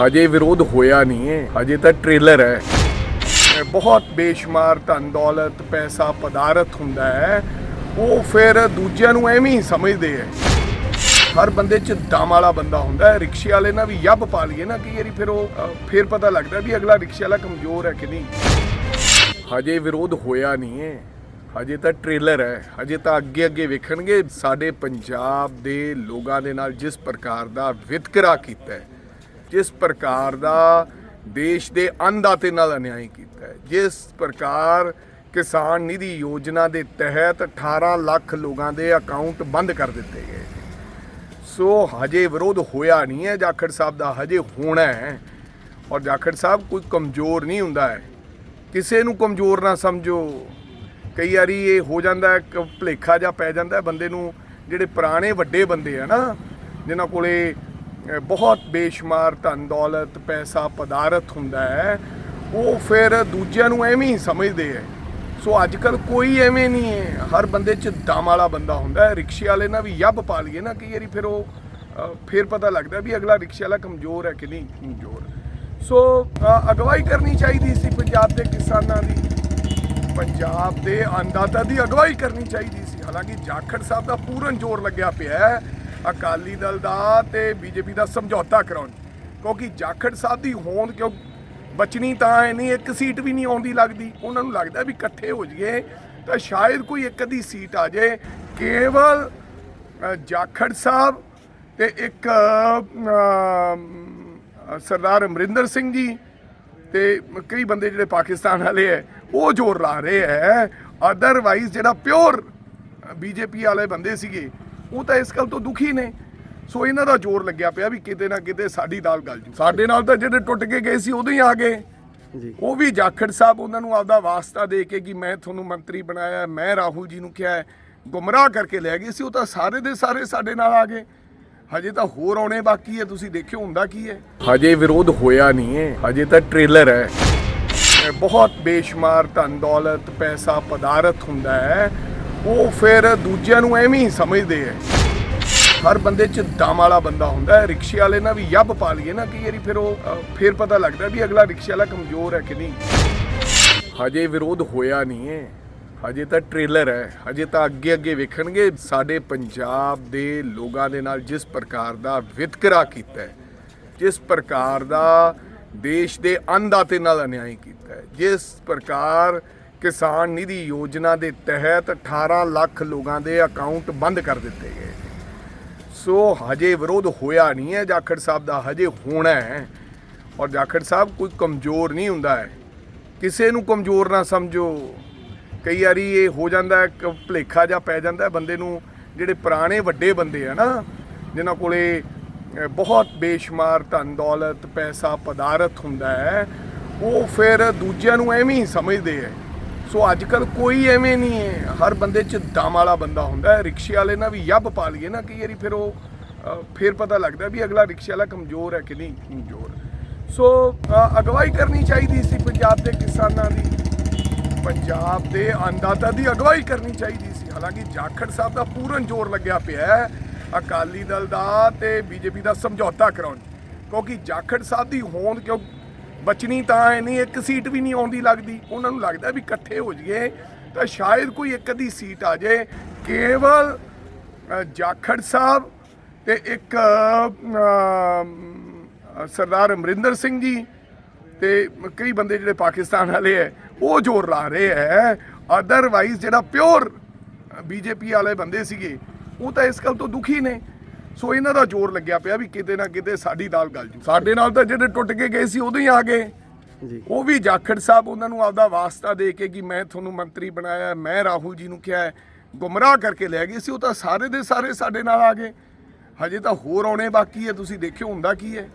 ਹਜੇ ਵਿਰੋਧ ਹੋਇਆ ਨਹੀਂ ਹੈ, ਹਜੇ ਤਾਂ ਟ੍ਰੇਲਰ ਹੈ। ਬਹੁਤ ਬੇਸ਼ੁਮਾਰ ਧਨ ਦੌਲਤ, ਪੈਸਾ ਪਦਾਰਥ ਹੁੰਦਾ ਹੈ। ਉਹ ਫਿਰ ਦੂਜਿਆਂ ਨੂੰ ਐਵੇਂ ਹੀ ਸਮਝਦੇ ਹੈ। ਹਰ ਬੰਦੇ ਚ ਦਮ ਵਾਲਾ ਬੰਦਾ ਹੁੰਦਾ ਹੈ। ਰਿਕਸ਼ੇ ਵਾਲੇ ਨਾਲ ਵੀ ਯੱਬ ਪਾ ਲਈਏ ਨਾ ਕਿ ਯਾਰੀ ਫਿਰ ਉਹ ਫਿਰ ਪਤਾ ਲੱਗਦਾ ਵੀ ਅਗਲਾ ਰਿਕਸ਼ੇ ਵਾਲਾ ਕਮਜ਼ੋਰ ਹੈ ਕਿ ਨਹੀਂ। ਹਜੇ ਵਿਰੋਧ ਹੋਇਆ ਨਹੀਂ ਹੈ। ਹਜੇ ਤਾਂ ਟ੍ਰੇਲਰ ਹੈ। ਹਜੇ ਤਾਂ ਅੱਗੇ ਅੱਗੇ ਵੇਖਣਗੇ। ਸਾਡੇ ਪੰਜਾਬ ਦੇ ਲੋਕਾਂ ਦੇ ਨਾਲ ਜਿਸ ਪ੍ਰਕਾਰ ਦਾ ਵਿਤਕਰਾ ਕੀਤਾ ਹੈ ਜਿਸ ਪ੍ਰਕਾਰ ਦਾ ਦੇਸ਼ ਦੇ ਅੰਨਦਾਤੇ ਨਾਲ ਅਨਿਆਏ ਕੀਤਾ ਹੈ, ਜਿਸ ਪ੍ਰਕਾਰ ਕਿਸਾਨ ਨਿਧੀ ਯੋਜਨਾ ਦੇ ਤਹਿਤ 18 ਲੱਖ ਲੋਕਾਂ ਦੇ ਅਕਾਊਂਟ ਬੰਦ ਕਰ ਦਿੱਤੇ ਗਏ। ਸੋ ਹਜੇ ਵਿਰੋਧ ਹੋਇਆ ਨਹੀਂ ਹੈ, ਜਾਖੜ ਸਾਹਿਬ ਦਾ ਹਜੇ ਹੋਣਾ ਹੈ। ਔਰ ਜਾਖੜ ਸਾਹਿਬ ਕੋਈ ਕਮਜ਼ੋਰ ਨਹੀਂ ਹੁੰਦਾ ਹੈ। ਕਿਸੇ ਨੂੰ ਕਮਜ਼ੋਰ ਨਾ ਸਮਝੋ। ਕਈ ਵਾਰੀ ਇਹ ਹੋ ਜਾਂਦਾ ਹੈ ਕਿ ਭੁਲੇਖਾ ਜਾਂ ਪੈ ਜਾਂਦਾ ਹੈ, ਬੰਦੇ ਨੂੰ ਜਿਹੜੇ ਪੁਰਾਣੇ ਵੱਡੇ ਬੰਦੇ ਆ ਨਾ, ਜਿਨ੍ਹਾਂ ਕੋਲੇ ਬਹੁਤ ਬੇਸ਼ੁਮਾਰ ਧਨ ਦੌਲਤ, ਪੈਸਾ ਪਦਾਰਥ ਹੁੰਦਾ ਹੈ, ਉਹ ਫਿਰ ਦੂਜਿਆਂ ਨੂੰ ਐਵੇਂ ਹੀ ਸਮਝਦੇ ਹੈ। ਸੋ ਅੱਜ ਕੱਲ ਕੋਈ ਐਵੇਂ ਨਹੀਂ ਹੈ। ਹਰ ਬੰਦੇ ਚ ਦਮ ਵਾਲਾ ਬੰਦਾ ਹੁੰਦਾ ਹੈ। ਰਿਕਸ਼ੇ ਵਾਲੇ ਨਾਲ ਵੀ ਯੱਬ ਪਾ ਲਈਏ ਨਾ, ਕਈ ਵਾਰੀ ਫਿਰ ਉਹ ਫਿਰ ਪਤਾ ਲੱਗਦਾ ਵੀ ਅਗਲਾ ਰਿਕਸ਼ੇ ਵਾਲਾ ਕਮਜ਼ੋਰ ਹੈ ਕਿ ਨਹੀਂ ਕਮਜ਼ੋਰ। ਸੋ ਅਗਵਾਈ ਕਰਨੀ ਚਾਹੀਦੀ ਸੀ ਪੰਜਾਬ ਦੇ ਕਿਸਾਨਾਂ ਦੀ। ਪੰਜਾਬ ਦੇ ਅੰਦਾਤਾ ਦੀ ਅਗਵਾਈ ਕਰਨੀ ਚਾਹੀਦੀ ਸੀ। ਹਾਲਾਂਕਿ ਜਾਖੜ ਸਾਹਿਬ ਦਾ ਪੂਰਨ ਜ਼ੋਰ ਲੱਗਿਆ ਪਿਆ ਹੈ। ਅਕਾਲੀ ਦਲ ਦਾ ਤੇ ਬੀਜੇਪੀ ਦਾ ਸਮਝੌਤਾ ਕਰਾਉਣ। ਕਿਉਂਕਿ ਜਾਖੜ ਸਾਹਿਬ ਦੀ ਹੋਂਦ ਕਿਉਂ ਬਚਣੀ ਤਾਂ ਹੈ ਨਹੀਂ ਇੱਕ ਸੀਟ ਵੀ ਨਹੀਂ ਆਉਂਦੀ ਲੱਗਦੀ। ਉਹਨਾਂ ਨੂੰ ਲੱਗਦਾ ਵੀ ਇਕੱਠੇ ਹੋ ਜਾਈਏ ਤਾਂ ਸ਼ਾਇਦ ਕੋਈ ਇੱਕ ਅੱਧੀ ਸੀਟ ਆ ਜਾਏ। ਕੇਵਲ ਜਾਖੜ ਸਾਹਿਬ ਤੇ ਇੱਕ ਸਰਦਾਰ ਅਮਰਿੰਦਰ ਸਿੰਘ ਜੀ ਤੇ ਕਈ ਬੰਦੇ ਜਿਹੜੇ ਪਾਕਿਸਤਾਨ ਵਾਲੇ ਹੈ ਉਹ ਜ਼ੋਰ ਲਾ ਰਹੇ ਹੈ ਅਦਰਵਾਈਜ਼ ਜਿਹੜਾ ਪਿਓਰ ਬੀਜੇਪੀ ਵਾਲੇ ਬੰਦੇ ਸੀਗੇ ਉਹ ਤਾਂ ਇਸ ਗੱਲ ਤੋਂ ਦੁਖੀ ਨੇ। ਸੋ ਇਹਨਾਂ ਦਾ ਜ਼ੋਰ ਲੱਗਿਆ ਪਿਆ ਵੀ ਕਿਤੇ ਨਾ ਕਿਤੇ ਸਾਡੀ ਦਾਲ ਗਲ ਜੂ। ਸਾਡੇ ਨਾਲ ਤਾਂ ਜਿਹੜੇ ਟੁੱਟ ਕੇ ਗਏ ਸੀ ਉਦੋਂ ਹੀ ਆ ਗਏ। ਜੀ। ਉਹ ਵੀ ਜਾਖੜ ਸਾਹਿਬ ਉਹਨਾਂ ਨੂੰ ਆਪਦਾ ਵਾਸਤਾ ਦੇ ਕੇ ਕਿ ਮੈਂ ਤੁਹਾਨੂੰ ਮੰਤਰੀ ਬਣਾਇਆ ਮੈਂ ਰਾਹੁਲ ਜੀ ਨੂੰ ਕਿਹਾ ਗੁੰਮਰਾਹ ਕਰਕੇ ਲੈ ਗਏ ਸੀ ਉਹ ਤਾਂ ਸਾਰੇ ਦੇ ਸਾਰੇ ਸਾਡੇ ਨਾਲ ਆ ਗਏ। ਹਜੇ ਤਾਂ ਹੋਰ ਆਉਣੇ ਬਾਕੀ ਹੈ ਤੁਸੀਂ ਦੇਖਿਓ ਹੁੰਦਾ ਕੀ ਹੈ। ਹਜੇ ਵਿਰੋਧ ਹੋਇਆ ਨਹੀਂ ਹੈ ਹਜੇ ਤਾਂ ਟ੍ਰੇਲਰ ਹੈ। ਬਹੁਤ ਬੇਸ਼ੁਮਾਰ ਧਨ ਦੌਲਤ ਪੈਸਾ ਪਦਾਰਥ ਹੁੰਦਾ ਹੈ। ਉਹ ਫਿਰ ਦੂਜਿਆਂ ਨੂੰ ਐਵੇਂ ਹੀ ਸਮਝਦੇ ਹੈ ਹਰ ਬੰਦੇ ਚ ਦਮ ਵਾਲਾ ਬੰਦਾ ਹੁੰਦਾ ਹੈ ਰਿਕਸ਼ੇ ਵਾਲੇ ਨਾਲ ਵੀ ਯੱਬ ਪਾ ਲਈਏ ਨਾ ਕਿ ਯਾਰੀ ਫਿਰ ਉਹ ਅ, ਫਿਰ ਪਤਾ ਲੱਗਦਾ ਵੀ ਅਗਲਾ ਰਿਕਸ਼ੇ ਵਾਲਾ ਕਮਜ਼ੋਰ ਹੈ ਕਿ ਨਹੀਂ। ਹਜੇ ਵਿਰੋਧ ਹੋਇਆ ਨਹੀਂ ਹੈ ਹਜੇ ਤਾਂ ਟ੍ਰੇਲਰ ਹੈ ਹਜੇ ਤਾਂ ਅੱਗੇ ਅੱਗੇ ਵੇਖਣਗੇ ਸਾਡੇ ਪੰਜਾਬ ਦੇ ਲੋਕਾਂ ਦੇ ਨਾਲ ਜਿਸ ਪ੍ਰਕਾਰ ਦਾ ਵਿਤਕਰਾ ਕੀਤਾ ਹੈ ਜਿਸ ਪ੍ਰਕਾਰ ਦਾ ਦੇਸ਼ ਦੇ ਅੰਨਦਾਤੇ ਨਾਲ ਅਨਿਆਏ ਕੀਤਾ ਹੈ ਜਿਸ ਪ੍ਰਕਾਰ ਕਿਸਾਨ ਨਿਧੀ ਯੋਜਨਾ ਦੇ ਤਹਿਤ 18 ਲੱਖ ਲੋਕਾਂ ਦੇ ਅਕਾਊਂਟ ਬੰਦ ਕਰ ਦਿੱਤੇ ਗਏ। ਸੋ ਹਜੇ ਵਿਰੋਧ ਹੋਇਆ ਨਹੀਂ ਹੈ, ਜਾਖੜ ਸਾਹਿਬ ਦਾ ਹਜੇ ਹੋਣਾ ਹੈ। ਔਰ ਜਾਖੜ ਸਾਹਿਬ ਕੋਈ ਕਮਜ਼ੋਰ ਨਹੀਂ ਹੁੰਦਾ ਹੈ। ਕਿਸੇ ਨੂੰ ਕਮਜ਼ੋਰ ਨਾ ਸਮਝੋ। ਕਈ ਵਾਰੀ ਇਹ ਹੋ ਜਾਂਦਾ ਹੈ ਕਿ ਭੁਲੇਖਾ ਜਾਂ ਪੈ ਜਾਂਦਾ ਹੈ, ਬੰਦੇ ਨੂੰ ਜਿਹੜੇ ਪੁਰਾਣੇ ਵੱਡੇ ਬੰਦੇ ਆ ਨਾ, ਜਿਨ੍ਹਾਂ ਕੋਲੇ ਬਹੁਤ ਬੇਸ਼ੁਮਾਰ ਧਨ ਦੌਲਤ, ਪੈਸਾ, ਪਦਾਰਥ ਹੁੰਦਾ ਹੈ, ਉਹ ਫਿਰ ਦੂਜਿਆਂ ਨੂੰ ਐਵੇਂ ਹੀ ਸਮਝਦੇ ਹੈ। ਸੋ ਅੱਜ ਕੱਲ ਕੋਈ ਐਵੇਂ ਨਹੀਂ ਹੈ। ਹਰ ਬੰਦੇ ਚ ਦਮ ਵਾਲਾ ਬੰਦਾ ਹੁੰਦਾ ਹੈ। ਰਿਕਸ਼ੇ ਵਾਲੇ ਨਾਲ ਵੀ ਯੱਬ ਪਾ ਲਈਏ ਨਾ, ਕਈ ਵਾਰੀ ਫਿਰ ਉਹ ਫਿਰ ਪਤਾ ਲੱਗਦਾ ਵੀ ਅਗਲਾ ਰਿਕਸ਼ੇ ਵਾਲਾ ਕਮਜ਼ੋਰ ਹੈ ਕਿ ਨਹੀਂ? ਕਮਜ਼ੋਰ। ਸੋ ਅਗਵਾਈ ਕਰਨੀ ਚਾਹੀਦੀ ਸੀ ਪੰਜਾਬ ਦੇ ਕਿਸਾਨਾਂ ਦੀ। ਪੰਜਾਬ ਦੇ ਅੰਦਾਤਾ ਦੀ ਅਗਵਾਈ ਕਰਨੀ ਚਾਹੀਦੀ ਸੀ। ਹਾਲਾਂਕਿ ਜਾਖੜ ਸਾਹਿਬ ਦਾ ਪੂਰਨ ਜ਼ੋਰ ਲੱਗਿਆ ਪਿਆ ਹੈ। ਅਕਾਲੀ ਦਲ ਦਾ ਤੇ ਬੀਜੇਪੀ ਦਾ ਸਮਝੌਤਾ ਕਰਾਉਣ ਕਿਉਂਕਿ ਜਾਖੜ ਸਾਹਿਬ ਦੀ ਹੋਂਦ ਕਿਉਂ ਬਚਣੀ ਤਾਂ ਹੈ ਨਹੀਂ, ਇੱਕ ਸੀਟ ਵੀ ਨਹੀਂ ਆਉਂਦੀ ਲੱਗਦੀ। ਉਹਨਾਂ ਨੂੰ ਲੱਗਦਾ ਵੀ ਇਕੱਠੇ ਹੋ ਜਾਈਏ ਤਾਂ ਸ਼ਾਇਦ ਕੋਈ ਇੱਕ ਅੱਧੀ ਸੀਟ ਆ ਜਾਏ। ਕੇਵਲ ਜਾਖੜ ਸਾਹਿਬ ਤੇ ਇੱਕ ਸਰਦਾਰ ਅਮਰਿੰਦਰ ਸਿੰਘ ਜੀ ਤੇ ਕਈ ਬੰਦੇ ਜਿਹੜੇ ਪਾਕਿਸਤਾਨ ਵਾਲੇ ਹੈ ਉਹ ਜ਼ੋਰ ਲਾ ਰਹੇ ਹੈ ਅਦਰਵਾਈਜ਼ ਜਿਹੜਾ ਪਿਓਰ ਬੀਜੇਪੀ ਵਾਲੇ ਬੰਦੇ ਸੀਗੇ, ਉਹ ਤਾਂ ਇਸ ਗੱਲ ਤੋਂ ਦੁਖੀ ਨੇ। ਸੋ ਇਹਨਾਂ ਦਾ ਜ਼ੋਰ ਲੱਗਿਆ ਪਿਆ ਵੀ ਕਿਤੇ ਨਾ ਕਿਤੇ ਸਾਡੀ ਦਾਲ ਗਲ ਜੂ। ਸਾਡੇ ਨਾਲ ਤਾਂ ਜਿਹੜੇ ਟੁੱਟ ਕੇ ਗਏ ਸੀ ਉਦੋਂ ਹੀ ਆ ਗਏ। ਜੀ। ਉਹ ਵੀ ਜਾਖੜ ਸਾਹਿਬ ਉਹਨਾਂ ਨੂੰ ਆਪਦਾ ਵਾਸਤਾ ਦੇ ਕੇ ਕਿ ਮੈਂ ਤੁਹਾਨੂੰ ਮੰਤਰੀ ਬਣਾਇਆ ਮੈਂ ਰਾਹੁਲ ਜੀ ਨੂੰ ਕਿਹਾ ਗੁੰਮਰਾਹ ਕਰਕੇ ਲੈ ਗਏ ਸੀ ਉਹ ਤਾਂ ਸਾਰੇ ਦੇ ਸਾਰੇ ਸਾਡੇ ਨਾਲ ਆ ਗਏ। ਹਜੇ ਤਾਂ ਹੋਰ ਆਉਣੇ ਬਾਕੀ ਹੈ ਤੁਸੀਂ ਦੇਖਿਓ ਹੁੰਦਾ ਕੀ ਹੈ।